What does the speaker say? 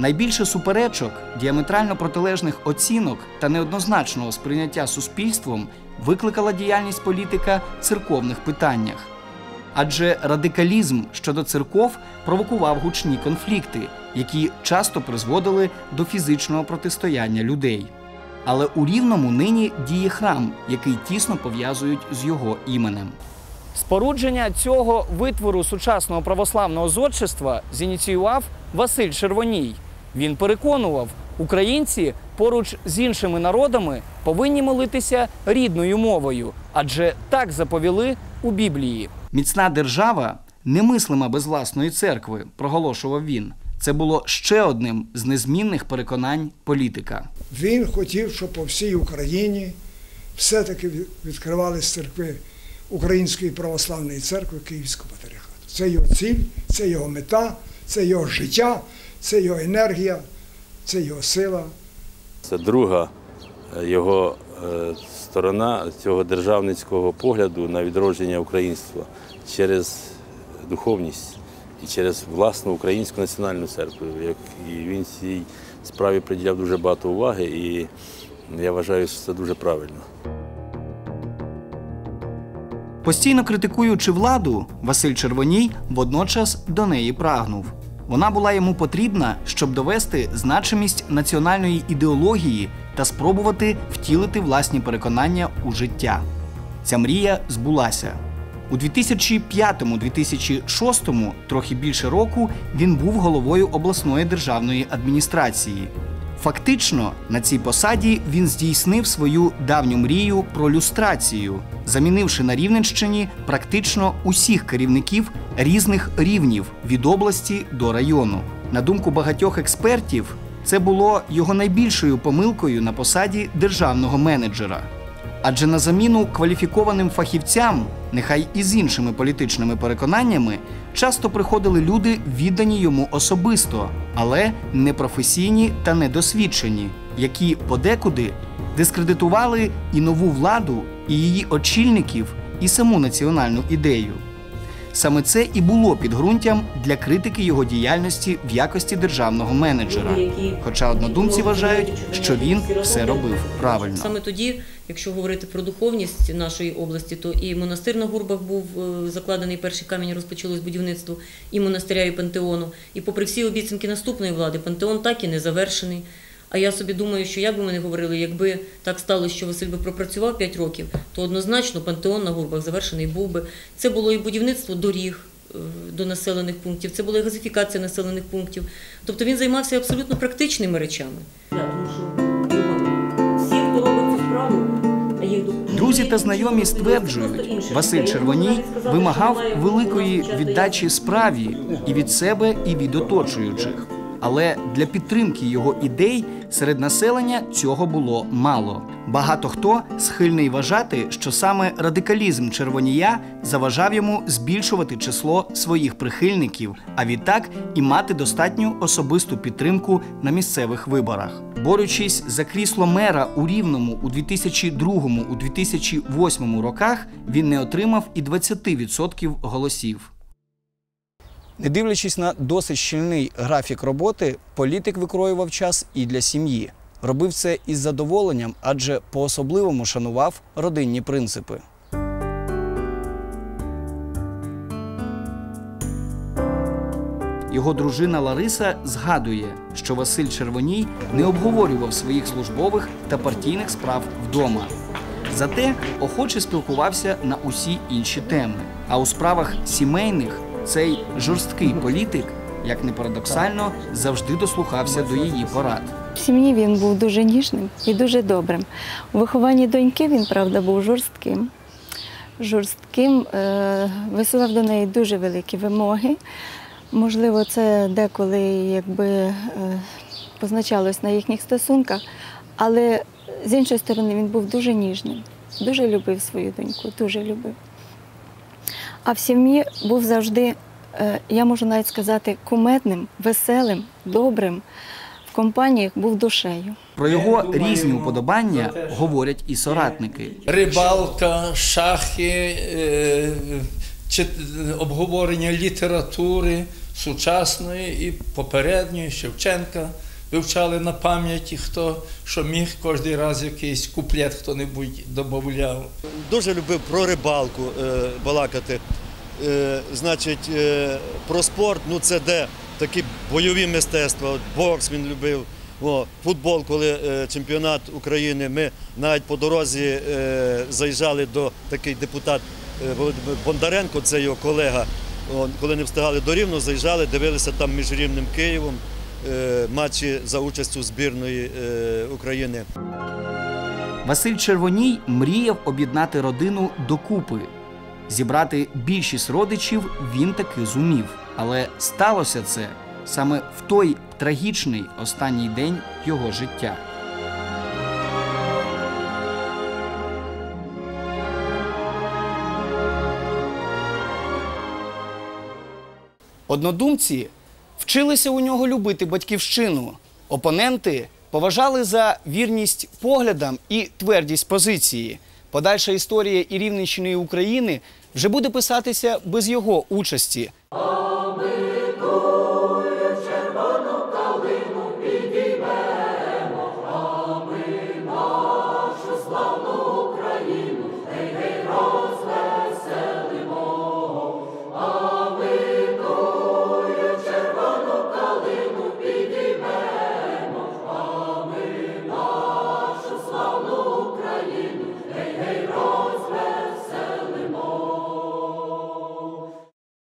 Найбільше суперечок, діаметрально протилежних оцінок та неоднозначного сприйняття суспільством викликала діяльність політика в церковних питаннях. Адже радикалізм щодо церков провокував гучні конфлікти, які часто призводили до фізичного протистояння людей. Але у рівному нині діє храм, який тісно пов'язують з його іменем. Спорудження цього витвору сучасного православного зодчества зініціював Василь Червоній. Він переконував, українці поруч з іншими народами повинні молитися рідною мовою, адже так заповіли у Біблії. Міцна держава немислима без власної церкви, проголошував він. Це було ще одним з незмінних переконань політика. Він хотів, щоб по всій Україні все-таки відкривались церкви Української православної церкви Київського патріархату. Це його ціль, це його мета, це його життя, це його енергія, це його сила. Це друга е, його е, сторона цього державницького погляду на відродження українства через духовність і через власну українську національну церкву. Як і він цій справі приділяв дуже багато уваги, і я вважаю, що це дуже правильно. Постійно критикуючи владу, Василь Червоній водночас до неї прагнув. Вона була йому потрібна, щоб довести значимість національної ідеології та спробувати втілити власні переконання у життя. Ця мрія збулася. У 2005-2006, трохи більше року, він був головою обласної державної адміністрації. Фактично, на цій посаді він здійснив свою давню мрію про люстрацію, замінивши на Рівненщині практично усіх керівників різних рівнів від області до району. На думку багатьох експертів, це було його найбільшою помилкою на посаді державного менеджера. Адже на заміну кваліфікованим фахівцям, нехай і з іншими політичними переконаннями, часто приходили люди, віддані йому особисто, але непрофесійні та недосвідчені, які подекуди дискредитували і нову владу, і її очільників, і саму національну ідею. Саме це і було підґрунтям для критики його діяльності в якості державного менеджера. Хоча однодумці вважають, що він все робив правильно. Саме тоді, якщо говорити про духовність нашої області, то і монастир на Гурбах був е, закладений перший камінь, розпочалось будівництво і монастиря, і пантеону. І попри всі обіцянки наступної влади, пантеон так і не завершений. А я собі думаю, що як би ми не говорили, якби так сталося, що Василь би пропрацював 5 років, то однозначно пантеон на Гурбах завершений був би. Це було і будівництво доріг е, до населених пунктів, це була газифікація населених пунктів. Тобто він займався абсолютно практичними речами. Друзі та знайомі стверджують, Василь Червоній вимагав великої віддачі справі і від себе, і від оточуючих. Але для підтримки його ідей серед населення цього було мало. Багато хто схильний вважати, що саме радикалізм червонія заважав йому збільшувати число своїх прихильників, а відтак і мати достатню особисту підтримку на місцевих виборах. Борючись за крісло мера у Рівному у 2002-2008 роках, він не отримав і 20% голосів. Не дивлячись на досить щільний графік роботи, політик викроював час і для сім'ї. Робив це із задоволенням, адже по-особливому шанував родинні принципи. Його дружина Лариса згадує, що Василь Червоній не обговорював своїх службових та партійних справ вдома. Зате охоче спілкувався на усі інші теми. А у справах сімейних цей жорсткий політик, як не парадоксально, завжди дослухався до її порад. В сім'ї він був дуже ніжним і дуже добрим. У вихованні доньки він, правда, був жорстким. Жорстким, е, висував до неї дуже великі вимоги. Можливо, це деколи якби е, позначалось на їхніх стосунках, але з іншої сторони він був дуже ніжним, дуже любив свою доньку, дуже любив. А в сім'ї був завжди, е, я можу навіть сказати, кумедним, веселим, добрим. В компаніях був душею. Про його різні уподобання говорять і соратники. Рибалка, шахи, е, обговорення літератури, сучасної і попередньої Шевченка вивчали на пам'яті, хто що міг кожен раз якийсь куплет хто-небудь додавав. Дуже любив про рибалку е, балакати. Е, значить, е, про спорт, ну це де такі бойові мистецтва, бокс він любив. О, футбол, коли чемпіонат України, ми навіть по дорозі заїжджали до такий депутат Бондаренко, це його колега. Коли не встигали до Рівного, заїжджали, дивилися там між Рівнем Києвом матчі за участю збірної е, України. Василь Червоній мріяв об'єднати родину докупи. Зібрати більшість родичів він таки зумів. Але сталося це саме в той трагічний останній день його життя. Однодумці вчилися у нього любити батьківщину. Опоненти поважали за вірність поглядам і твердість позиції. Подальша історія і Рівненщини і України вже буде писатися без його участі.